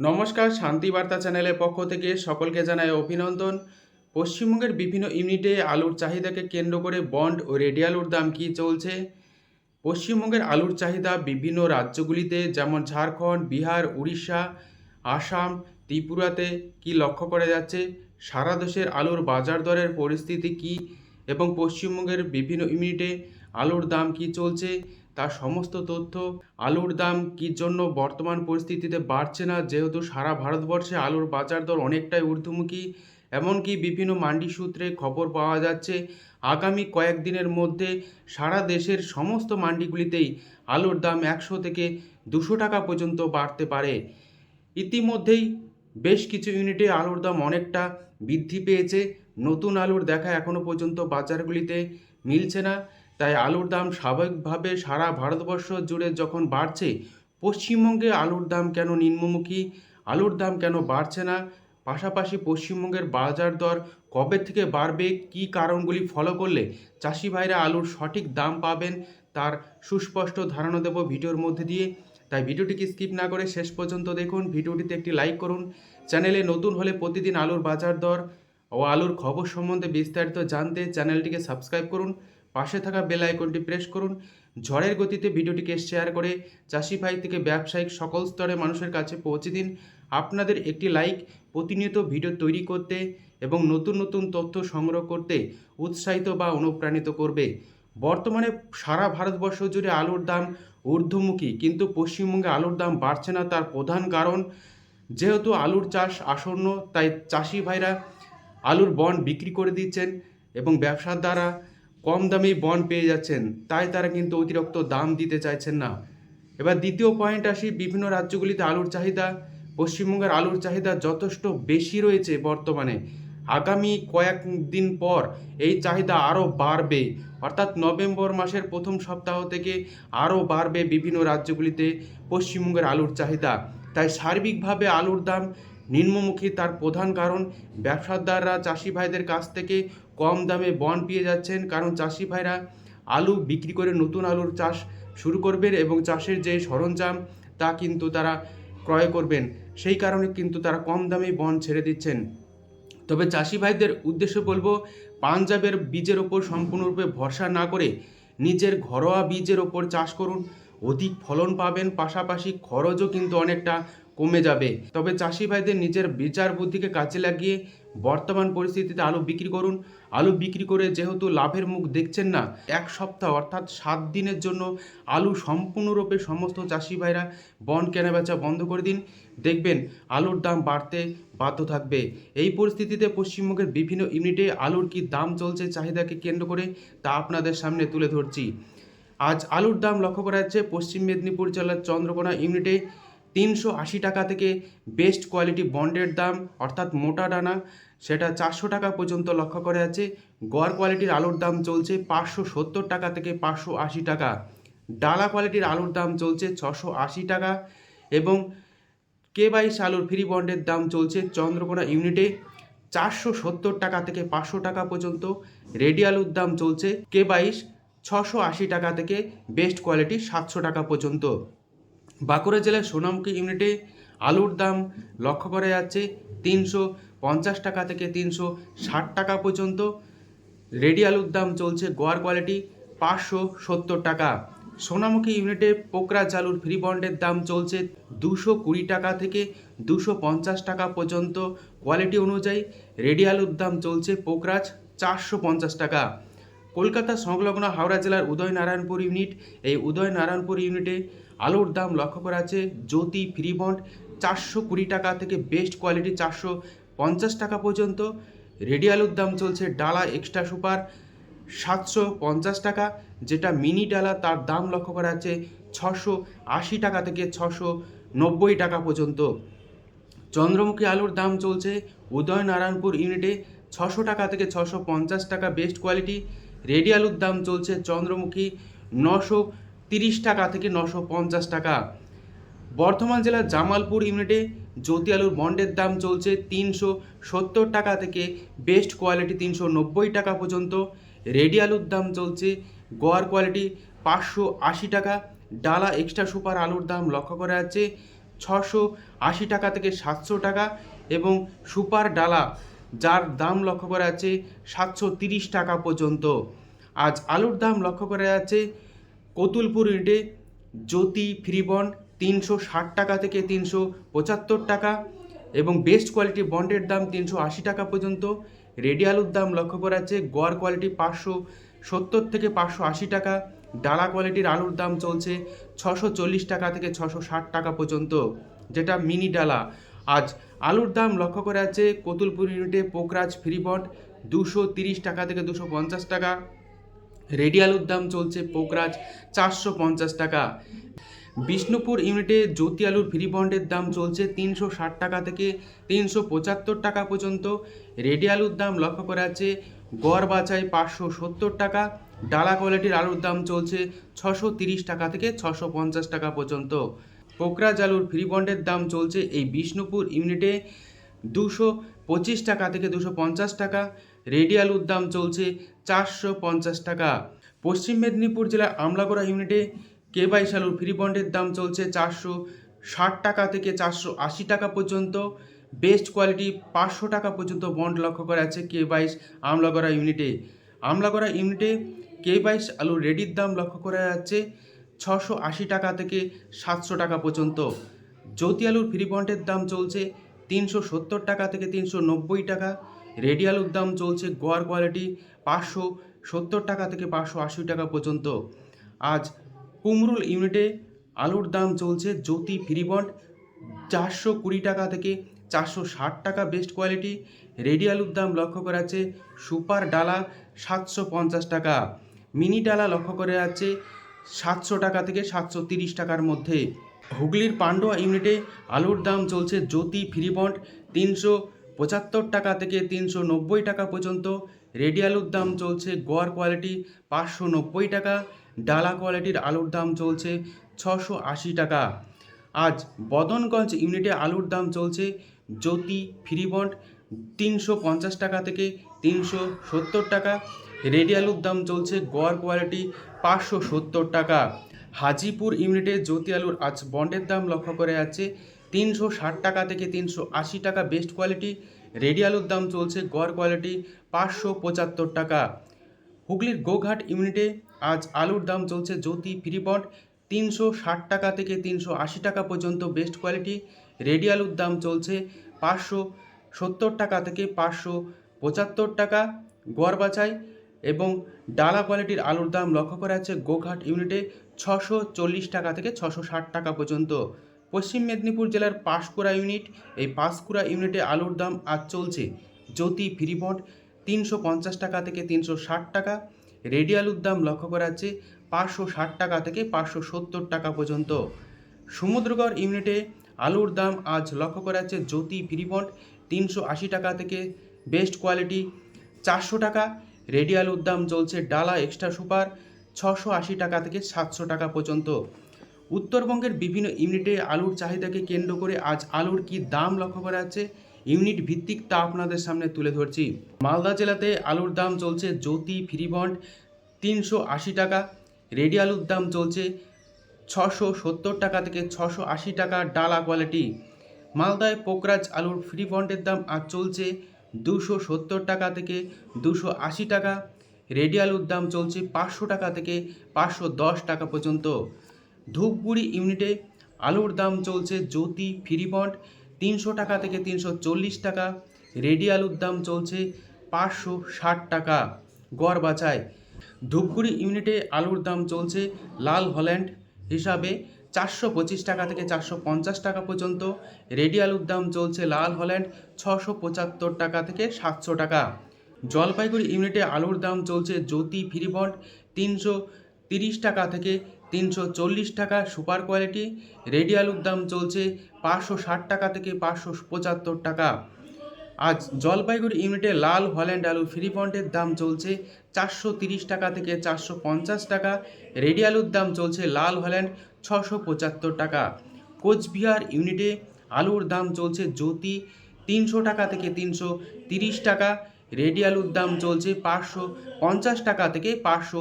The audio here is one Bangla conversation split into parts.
নমস্কার শান্তিবার্তা চ্যানেলের পক্ষ থেকে সকলকে জানায় অভিনন্দন। পশ্চিমবঙ্গের বিভিন্ন ইউনিটে আলুর চাহিদাকে কেন্দ্র করে বন্ড ও রেডি আলুর দাম কী চলছে? পশ্চিমবঙ্গের আলুর চাহিদা বিভিন্ন রাজ্যগুলিতে, যেমন ঝাড়খণ্ড, বিহার, উড়িষ্যা, আসাম, ত্রিপুরাতে কি লক্ষ্য করা যাচ্ছে? সারা দেশের আলুর বাজার দরের পরিস্থিতি কি? এবং পশ্চিমবঙ্গের বিভিন্ন ইউনিটে আলুর দাম কি চলছে? তার সমস্ত তথ্য, আলুর দাম কি জন্য বর্তমান পরিস্থিতিতে বাড়ছে না? যেহেতু সারা ভারতবর্ষে আলুর বাজার দর অনেকটাই ঊর্ধ্বমুখী, এমনকি বিভিন্ন মান্ডি সূত্রে খবর পাওয়া যাচ্ছে, আগামী কয়েকদিনের মধ্যে সারা দেশের সমস্ত মান্ডিগুলিতেই আলুর দাম একশো থেকে দুশো টাকা পর্যন্ত বাড়তে পারে। ইতিমধ্যেই বেশ কিছু ইউনিটে আলুর দাম অনেকটা বৃদ্ধি পেয়েছে। নতুন আলুর দেখা এখনও পর্যন্ত বাজারগুলিতে মিলছে না। তাই আলুর দাম স্বাভাবিকভাবে সারা ভারতবর্ষ জুড়ে যখন বাড়ছে, পশ্চিমবঙ্গে আলুর দাম কেন নিম্নমুখী? আলুর দাম কেন বাড়ছে না? পাশাপাশি পশ্চিমবঙ্গের বাজার দর কবে থেকে বাড়বে? কী কারণগুলি ফলো করলে চাষি ভাইরা আলুর সঠিক দাম পাবেন? তার সুস্পষ্ট ধারণা দেব ভিডিওর মধ্যে দিয়ে। তাই ভিডিওটিকে স্কিপ না করে শেষ পর্যন্ত দেখুন। ভিডিওটিতে একটি লাইক করুন। চ্যানেলে নতুন হলে প্রতিদিন আলুর বাজার দর ও আলুর খবর সম্বন্ধে বিস্তারিত জানতে চ্যানেলটিকে সাবস্ক্রাইব করুন। পাশে থাকা বেল আইকনটি প্রেস করুন। ঝড়ের গতিতে ভিডিওটিকে শেয়ার করে চাষি ভাই থেকে ব্যবসায়িক সকল স্তরে মানুষের কাছে পৌঁছে দিন। আপনাদের একটি লাইক প্রতিনিয়ত ভিডিও তৈরি করতে এবং নতুন নতুন তথ্য সংগ্রহ করতে উৎসাহিত বা অনুপ্রাণিত করবে। বর্তমানে সারা ভারতবর্ষ জুড়ে আলুর দাম ঊর্ধ্বমুখী, কিন্তু পশ্চিমবঙ্গে আলুর দাম বাড়ছে না তার প্রধান কারণ। যেহেতু আলুর চাষ আসন্ন, তাই চাষি ভাইরা আলুর বন বিক্রি করে দিচ্ছেন এবং ব্যবসার দ্বারা কম দামেই বন্ড পেয়ে যাচ্ছেন, তাই তারা কিন্তু অতিরিক্ত দাম দিতে চাইছেন না। এবার দ্বিতীয় পয়েন্ট আসি, বিভিন্ন রাজ্যগুলিতে আলুর চাহিদা, পশ্চিমবঙ্গের আলুর চাহিদা যথেষ্ট বেশি রয়েছে বর্তমানে। আগামী কয়েকদিন পর এই চাহিদা আরও বাড়বে, অর্থাৎ নভেম্বর মাসের প্রথম সপ্তাহ থেকে আরও বাড়বে বিভিন্ন রাজ্যগুলিতে পশ্চিমবঙ্গের আলুর চাহিদা। তাই সার্বিকভাবে আলুর দাম নিম্নমুখী তার প্রধান কারণ, ব্যবসাদাররা, চাষি ভাইদের কাছ থেকে কম দামে বন পেয়ে যাচ্ছেন। কারণ চাষি ভাইরা আলু বিক্রি করে নতুন আলুর চাষ শুরু করবেন এবং চাষের যে সরঞ্জাম, তা কিন্তু তারা ক্রয় করবেন। সেই কারণে কিন্তু তারা কম দামেই বন ছেড়ে দিচ্ছেন। তবে চাষি ভাইদের উদ্দেশ্যে বলব, পাঞ্জাবের বীজের ওপর সম্পূর্ণরূপে ভরসা না করে নিজের ঘরোয়া বীজের ওপর চাষ করুন। অধিক ফলন পাবেন, পাশাপাশি খরচও কিন্তু অনেকটা কমে যাবে। তবে চাষি ভাইদের নিজের বিচার বুদ্ধিকে কাজে লাগিয়ে বর্তমান পরিস্থিতিতে আলু বিক্রি করুন। আলু বিক্রি করে যেহেতু লাভের মুখ দেখছেন না, এক সপ্তাহ অর্থাৎ সাত দিনের জন্য আলু সম্পূর্ণরূপে সমস্ত চাষি ভাইরা বন্ড কেনাবেচা বন্ধ করে দিন। দেখবেন আলুর দাম বাড়তে বাধ্য থাকবে। এই পরিস্থিতিতে পশ্চিমবঙ্গের বিভিন্ন ইউনিটে আলুর কি দাম চলছে চাহিদাকে কেন্দ্র করে তা আপনাদের সামনে তুলে ধরছি। আজ আলুর দাম লক্ষ্য করা যাচ্ছে পশ্চিম মেদিনীপুর জেলার চন্দ্রকোনা ইউনিটে তিনশো আশি টাকা থেকে বেস্ট কোয়ালিটি বন্ডের দাম, অর্থাৎ মোটা ডানা সেটা চারশো টাকা পর্যন্ত লক্ষ্য করা যাচ্ছে গড় কোয়ালিটির আলুর দাম চলছে পাঁচশো সত্তর টাকা থেকে পাঁচশো আশি টাকা। ডালা কোয়ালিটির আলুর দাম চলছে ছশো আশি টাকা এবং কে বাইশ আলুর ফ্রি বন্ডের দাম চলছে চন্দ্রকোনা ইউনিটে চারশো সত্তর টাকা থেকে পাঁচশো টাকা পর্যন্ত। রেডি আলুর দাম চলছে কে বাইশ ছশো আশি টাকা থেকে বেস্ট কোয়ালিটি সাতশো টাকা পর্যন্ত। বাঁকুড়া জেলার সোনামুখী ইউনিটে আলুর দাম লক্ষ্য করা যাচ্ছে তিনশো পঞ্চাশ টাকা থেকে তিনশো ষাট টাকা পর্যন্ত। রেডি আলুর দাম চলছে গোয়ার কোয়ালিটি পাঁচশো সত্তর টাকা। সোনামুখী ইউনিটে পোকরা চালুর ফ্রি বন্ডের দাম চলছে দুশো কুড়ি টাকা থেকে দুশো পঞ্চাশ টাকা পর্যন্ত। কোয়ালিটি অনুযায়ী রেডি আলুর দাম চলছে পোকরাজ চারশো পঞ্চাশ টাকা। কলকাতা সংলগ্ন হাওড়া জেলার উদয়নারায়ণপুর ইউনিট। এই উদয়নারায়ণপুর ইউনিটে আলুর দাম লক্ষ্য করা আছে। জ্যোতি ফ্রি বন্ড চারশো কুড়ি টাকা থেকে বেস্ট কোয়ালিটি চারশো পঞ্চাশ টাকা পর্যন্ত। রেডি আলুর দাম চলছে ডালা এক্সট্রা সুপার সাতশো পঞ্চাশ টাকা। যেটা মিনি ডালা, তার দাম লক্ষ্য করা আছে ছশো আশি টাকা থেকে ছশো নব্বই টাকা পর্যন্ত। চন্দ্রমুখী আলুর দাম চলছে উদয়নারায়ণপুর ইউনিটে ছশো টাকা থেকে ছশো পঞ্চাশ টাকা বেস্ট কোয়ালিটি। রেডি আলুর দাম চলছে চন্দ্রমুখী নশো তিরিশ টাকা থেকে নশো পঞ্চাশ টাকা। বর্ধমান জেলার জামালপুর ইউনিটে জ্যোতি আলুর বন্ডের দাম চলছে তিনশো সত্তর টাকা থেকে বেস্ট কোয়ালিটি তিনশো নব্বই টাকা পর্যন্ত। রেডি আলুর দাম চলছে গোয়ার কোয়ালিটি পাঁচশো আশি টাকা। ডালা এক্সট্রা সুপার আলুর দাম লক্ষ্য করা যাচ্ছে ছশো আশি টাকা থেকে সাতশো টাকা এবং সুপার ডালা যার দাম লক্ষ্য করা যাচ্ছে সাতশো তিরিশ টাকা পর্যন্ত। আজ আলুর দাম লক্ষ্য করা যাচ্ছে কতুলপুর ইউনিটে জ্যোতি ফ্রিবন্ড তিনশো ষাট টাকা থেকে তিনশো পঁচাত্তর টাকা এবং বেস্ট কোয়ালিটি বন্ডের দাম তিনশো আশি টাকা পর্যন্ত। রেডি আলুর দাম লক্ষ্য করা যাচ্ছে গড় কোয়ালিটি পাঁচশো সত্তর থেকে পাঁচশো আশি টাকা, ডালা কোয়ালিটির আলুর দাম চলছে ছশো চল্লিশ টাকা থেকে ছশো ষাট টাকা পর্যন্ত, যেটা মিনি ডালা। আজ আলুর দাম লক্ষ্য করা যাচ্ছে কতুলপুর ইউনিটে পোকরাজ ফ্রিবন্ড দুশো তিরিশ টাকা থেকে দুশো পঞ্চাশ টাকা। রেডি আলুর দাম চলছে পোকরাজ চারশো পঞ্চাশ টাকা। বিষ্ণুপুর ইউনিটে জ্যোতি আলুর ফ্রি বন্ডের দাম চলছে তিনশো ষাট টাকা থেকে তিনশো পঁচাত্তর টাকা পর্যন্ত। রেডি আলুর দাম লক্ষ্য করা আছে গড় বাছাই পাঁচশো সত্তর টাকা, ডালা কোয়ালিটির আলুর দাম চলছে ছশো তিরিশ টাকা থেকে ছশো পঞ্চাশ টাকা পর্যন্ত। পোকরাজ আলুর ফ্রি বন্ডের দাম চলছে এই বিষ্ণুপুর ইউনিটে দুশো পঁচিশ টাকা থেকে দুশো পঞ্চাশ টাকা। রেডি আলুর দাম চলছে চারশো পঞ্চাশ টাকা। পশ্চিম মেদিনীপুর জেলার আমলাগড়া ইউনিটে কে বাইশ আলুর ফ্রি বন্ডের দাম চলছে চারশো ষাট টাকা থেকে চারশো আশি টাকা পর্যন্ত। বেস্ট কোয়ালিটি পাঁচশো টাকা পর্যন্ত বন্ড লক্ষ্য করা আছে কে বাইশ আমলাগড়া ইউনিটে। আমলাগড়া ইউনিটে কে বাইশ আলুর রেডির দাম লক্ষ্য করা যাচ্ছে ছশো আশি টাকা থেকে সাতশো টাকা পর্যন্ত। জ্যোতি আলুর ফ্রি বন্ডের দাম চলছে তিনশো সত্তর টাকা থেকে তিনশো নব্বই টাকা। রেডি আলুর দাম চলছে গোয়ার কোয়ালিটি পাঁচশো সত্তর টাকা থেকে পাঁচশো আশি টাকা পর্যন্ত। আজ কুমরুল ইউনিটে আলুর দাম চলছে জ্যোতি ফ্রি বন্ড চারশো কুড়ি টাকা থেকে চারশো ষাট টাকা বেস্ট কোয়ালিটি রেডি আলুর দাম লক্ষ্য করা যাচ্ছে সুপার ডালা সাতশো পঞ্চাশ টাকা। মিনি ডালা লক্ষ্য করা যাচ্ছে সাতশো টাকা থেকে সাতশো তিরিশ টাকার মধ্যে। হুগলির পান্ডুয়া ইউনিটে আলুর দাম চলছে জ্যোতি ফ্রি বন্ড তিনশো পঁচাত্তর টাকা থেকে তিনশো নব্বই টাকা পর্যন্ত। রেডি আলুর দাম চলছে গোয়ার কোয়ালিটি পাঁচশো নব্বই টাকা। ডালা কোয়ালিটির আলুর দাম চলছে ছশো আশি টাকা। আজ বদনগঞ্জ ইউনিটে আলুর দাম চলছে জ্যোতি ফ্রি বন্ড তিনশো পঞ্চাশ টাকা থেকে তিনশো সত্তর টাকা। রেডি আলুর দাম চলছে গড় কোয়ালিটি পাঁচশো সত্তর টাকা। হাজিপুর ইউনিটে জ্যোতি আলুর আজ বন্ডের দাম লক্ষ্য করে যাচ্ছে তিনশো ষাট টাকা থেকে তিনশো আশি টাকা বেস্ট কোয়ালিটি। রেডি আলুর দাম চলছে গড় কোয়ালিটি পাঁচশো পঁচাত্তর টাকা। হুগলির গোঘাট ইউনিটে আজ আলুর দাম চলছে জ্যোতি ফ্রি বন্ড তিনশো ষাট টাকা থেকে তিনশো আশি টাকা পর্যন্ত বেস্ট কোয়ালিটি। রেডি আলুর দাম চলছে পাঁচশো সত্তর টাকা থেকে পাঁচশো পঁচাত্তর টাকা গড় বাছাই এবং ডালা কোয়ালিটির আলুর দাম লক্ষ্য করা যাচ্ছে গোঘাট ইউনিটে ছশো চল্লিশ টাকা থেকে ছশো ষাট টাকা পর্যন্ত। পশ্চিম মেদিনীপুর জেলার পাঁশকুড়া ইউনিট, এই পাঁশকুড়া ইউনিটে আলুর দাম আজ চলছে। জ্যোতি ফ্রি বন্ড তিনশো পঞ্চাশ টাকা থেকে তিনশো ষাট টাকা। রেডি আলুর দাম লক্ষ্য করা যাচ্ছে পাঁচশো ষাট টাকা থেকে পাঁচশো সত্তর টাকা পর্যন্ত। সমুদ্রগড় ইউনিটে আলুর দাম আজ লক্ষ্য করা যাচ্ছে জ্যোতি ফ্রি বন্ড তিনশো আশি টাকা থেকে বেস্ট কোয়ালিটি, চারশো টাকা রেডি আলুর দাম চলছে ডালা এক্সট্রা সুপার, ছশো আশি টাকা থেকে সাতশো টাকা পর্যন্ত। উত্তরবঙ্গের বিভিন্ন ইউনিটে আলুর চাহিদাকে কেন্দ্র করে আজ আলুর কি দাম লক্ষ্য করা যাচ্ছে, ইউনিট ভিত্তিক তা আপনাদের সামনে তুলে ধরছি। মালদা জেলাতে আলুর দাম চলছে জ্যোতি ফ্রি বন্ড, তিনশো আশি টাকা রেডি আলুর দাম চলছে ছশো সত্তর টাকা থেকে ছশো আশি টাকা ডালা কোয়ালিটি। মালদায় পোকরাজ আলুর ফ্রি বন্ডের দাম আজ চলছে দুশো সত্তর টাকা থেকে দুশো আশি টাকা। রেডি আলুর দাম চলছে পাঁচশো টাকা থেকে পাঁচশো দশ টাকা পর্যন্ত। ধূপগুড়ি ইউনিটে আলুর দাম চলছে জ্যোতি ফ্রি বন্ড তিনশো টাকা থেকে তিনশো চল্লিশ টাকা। রেডি আলুর দাম চলছে পাঁচশো ষাট টাকা। গড় বাছায় ধূপগুড়ি ইউনিটে আলুর দাম চলছে লাল হল্যান্ড হিসাবে চারশো পঁচিশ টাকা থেকে চারশো পঞ্চাশ টাকা পর্যন্ত। রেডি আলুর দাম চলছে লাল হল্যান্ড, ছশো পঁচাত্তর টাকা থেকে সাতশো টাকা। জলপাইগুড়ি ইউনিটে আলুর দাম চলছে জ্যোতি ফ্রি বন্ড, তিনশো তিরিশ টাকা থেকে তিনশো চল্লিশ টাকা সুপার কোয়ালিটি। রেডি আলুর দাম চলছে পাঁচশো ষাট টাকা থেকে পাঁচশো পঁচাত্তর টাকা। আজ জলপাইগুড়ি ইউনিটে লাল হল্যান্ড আলু ফ্রি বন্ডের দাম চলছে চারশো তিরিশ টাকা থেকে চারশো পঞ্চাশ টাকা। রেডি আলুর দাম চলছে লাল হল্যান্ড ছশো পঁচাত্তর টাকা। কোচবিহার ইউনিটে আলুর দাম চলছে জ্যোতি তিনশো টাকা থেকে তিনশো তিরিশ টাকা। রেডি আলুর দাম চলছে পাঁচশো পঞ্চাশ টাকা থেকে পাঁচশো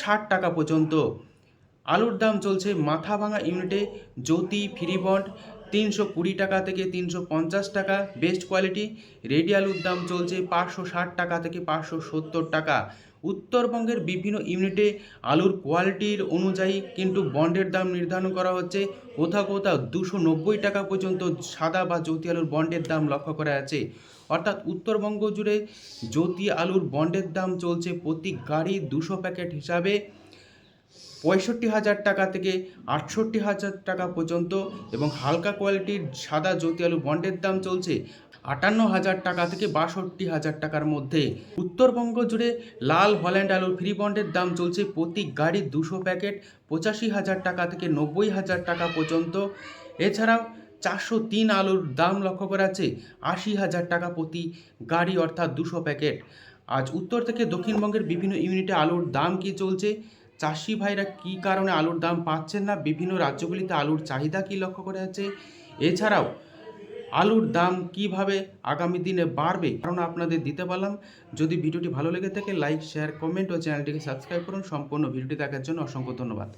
ষাট টাকা পর্যন্ত। আলুর দাম চলছে মাথা ভাঙা ইউনিটে জ্যোতি ফ্রি বন্ড তিনশো কুড়ি টাকা থেকে তিনশো পঞ্চাশ টাকা, বেস্ট কোয়ালিটি। রেডি আলুর দাম চলছে পাঁচশো ষাট টাকা থেকে পাঁচশো সত্তর টাকা। উত্তরবঙ্গের বিভিন্ন ইউনিটে আলুর কোয়ালিটির অনুযায়ী কিন্তু বন্ডের দাম নির্ধারণ করা হচ্ছে। কোথাও কোথাও দুশো নব্বই টাকা পর্যন্ত সাদা বা জ্যোতি আলুর বন্ডের দাম লক্ষ্য করা আছে অর্থাৎ উত্তরবঙ্গ জুড়ে জ্যোতি আলুর বন্ডের দাম চলছে প্রতি গাড়ি দুশো প্যাকেট হিসাবে পঁয়ষট্টি হাজার টাকা থেকে আটষট্টি হাজার টাকা পর্যন্ত এবং হালকা কোয়ালিটির সাদা জ্যোতি আলু বন্ডের দাম চলছে আটান্ন হাজার টাকা থেকে বাষট্টি হাজার টাকার মধ্যে। উত্তরবঙ্গ জুড়ে লাল হল্যান্ড আলুর ফ্রি বন্ডের দাম চলছে প্রতি গাড়ি দুশো প্যাকেট, পঁচাশি হাজার টাকা থেকে নব্বই হাজার টাকা পর্যন্ত। এছাড়াও চারশো তিন আলুর দাম লক্ষ্য করা আছে আশি হাজার টাকা প্রতি গাড়ি অর্থাৎ দুশো প্যাকেট। আজ উত্তর থেকে দক্ষিণবঙ্গের বিভিন্ন ইউনিটে আলুর দাম কি চলছে? চাষি ভাইরা কী কারণে আলুর দাম পাচ্ছেন না? বিভিন্ন রাজ্যগুলিতে আলুর চাহিদা কী লক্ষ্য করা আছে এছাড়াও আলুর দাম কীভাবে আগামী দিনে বাড়বে কারণ আপনাদের দিতে পারলাম। যদি ভিডিওটি ভালো লেগে থাকে, লাইক, শেয়ার, কমেন্ট ও চ্যানেলটিকে সাবস্ক্রাইব করুন। সম্পূর্ণ ভিডিওটি দেখার জন্য অসংখ্য ধন্যবাদ।